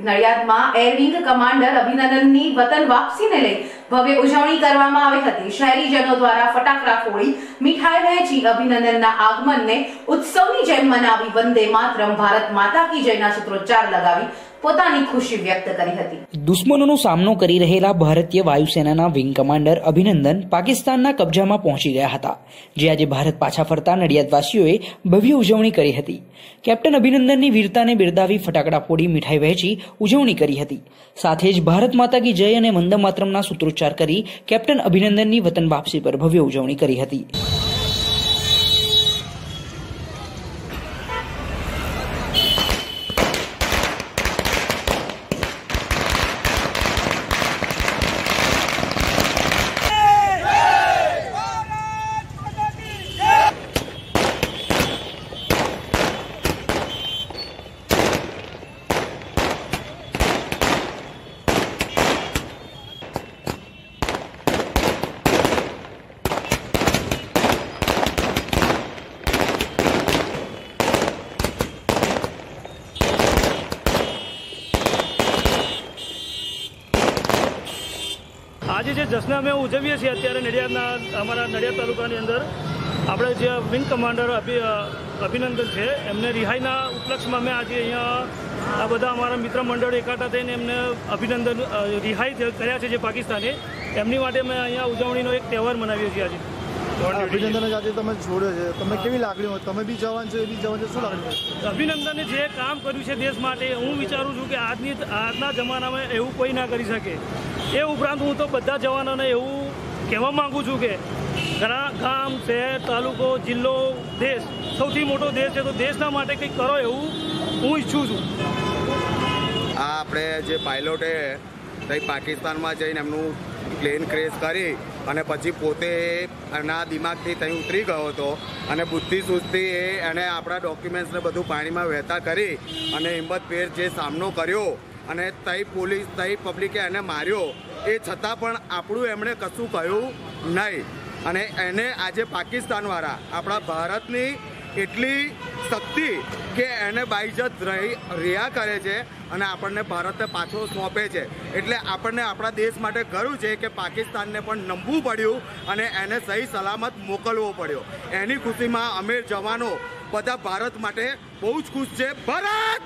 નડિયાદમાં air wing commander અભિનંદનની વતન વાપસીને લઈ ભવ્ય ઉજવણી કરવામાં આવી હતી. શહેરીજનો દ્વારા ફટાકડા ફોડી મીઠાઈ વહેંચી અભિનંદનના આગમનને ઉત્સવની જેમ મનાવી વંદે માતરમ ભારત માતા કી જયના સૂત્રોચ્ચાર લગાવી પોતાની ખુશી વ્યક્ત કરી હતી. દુશ્મનોનો સામનો કરી રહેલા ભારતીય વાયુસેનાના વિંગ કમાન્ડર અભિનંદન પાકિસ્તાનના કબજામાં પહોંચી ગયા હતા, જે આજે ભારત પાછા ફરતા નડિયાદવાસીઓએ ભવ્ય ઉજવણી કરી હતી. કેપ્ટન અભિનંદનની વીરતાને બિરદાવી ફટાકડા ફોડી મીઠાઈ વહેંચી ઉજવણી કરી હતી. સાથે જ ભારત માતા કી જય અને વંદે માતરમના સૂત્રોચ્ચાર કરી કેપ્ટન અભિનંદનની વતન વાપસી પર ભવ્ય ઉજવણી કરી હતી. આજે જે જશ્ન અમે ઉજવીએ છીએ અત્યારે નડિયાદના, અમારા નડિયાદ તાલુકાની અંદર, આપણે જે વિંગ કમાન્ડર અભિનંદન છે, એમને રિહાઈના ઉપલક્ષમાં અમે આજે અહીંયા આ બધા અમારા મિત્ર મંડળ એકાટા થઈને એમને અભિનંદન રિહાઈ કર્યા છે જે પાકિસ્તાને. એમની માટે અમે અહીંયા ઉજવણીનો એક તહેવાર મનાવીએ છીએ આજે. અભિનંદન જ આજે તમે છોડ્યો છે. તમે કેવી લાગણી હોય? તમે બી જવાન છો એ બી જવાન છે. શું લાગણી અભિનંદને જે કામ કર્યું છે દેશ માટે હું વિચારું છું કે આજની આજના જમાનામાં એવું કોઈ ના કરી શકે. એ ઉપરાંત હું તો બધા જવાનોને એવું કહેવા માગું છું કે ઘણા ગામ શહેર તાલુકો જિલ્લો દેશ સૌથી મોટો દેશ છે તો દેશના માટે કંઈક કરો એવું હું ઈચ્છું છું. આ આપણે જે પાયલોટે કંઈક પાકિસ્તાનમાં જઈને એમનું પ્લેન ક્રેશ કરી અને પછી પોતે એના દિમાગથી ત્યાં ઉતરી ગયો હતો અને બુદ્ધિ સુસ્તી એ એને આપણા ડોક્યુમેન્ટ્સને બધું પાણીમાં વહેતા કરી અને હિંમતભેર જે સામનો કર્યો અને તઈ પોલીસ, તઈ પબ્લિકે એને માર્યો. એ છતાં પણ આપણું એમણે કશું કહ્યું નહીં. અને એને આજે પાકિસ્તાનવાળા, આપણા ભારતની એટલી શક્તિ કે એને બાઈજત રહી, રહ્યા કરે છે અને આપણને ભારતને પાછો સોંપે છે. એટલે આપણને આપણા દેશ માટે ગર્વ છે કે પાકિસ્તાનને પણ નમવું પડ્યું અને એને સહી સલામત મોકલવો પડ્યો. એની ખુશીમાં અમે જવાનો બધા ભારત માટે બહુ જ ખુશ છે. ભારત!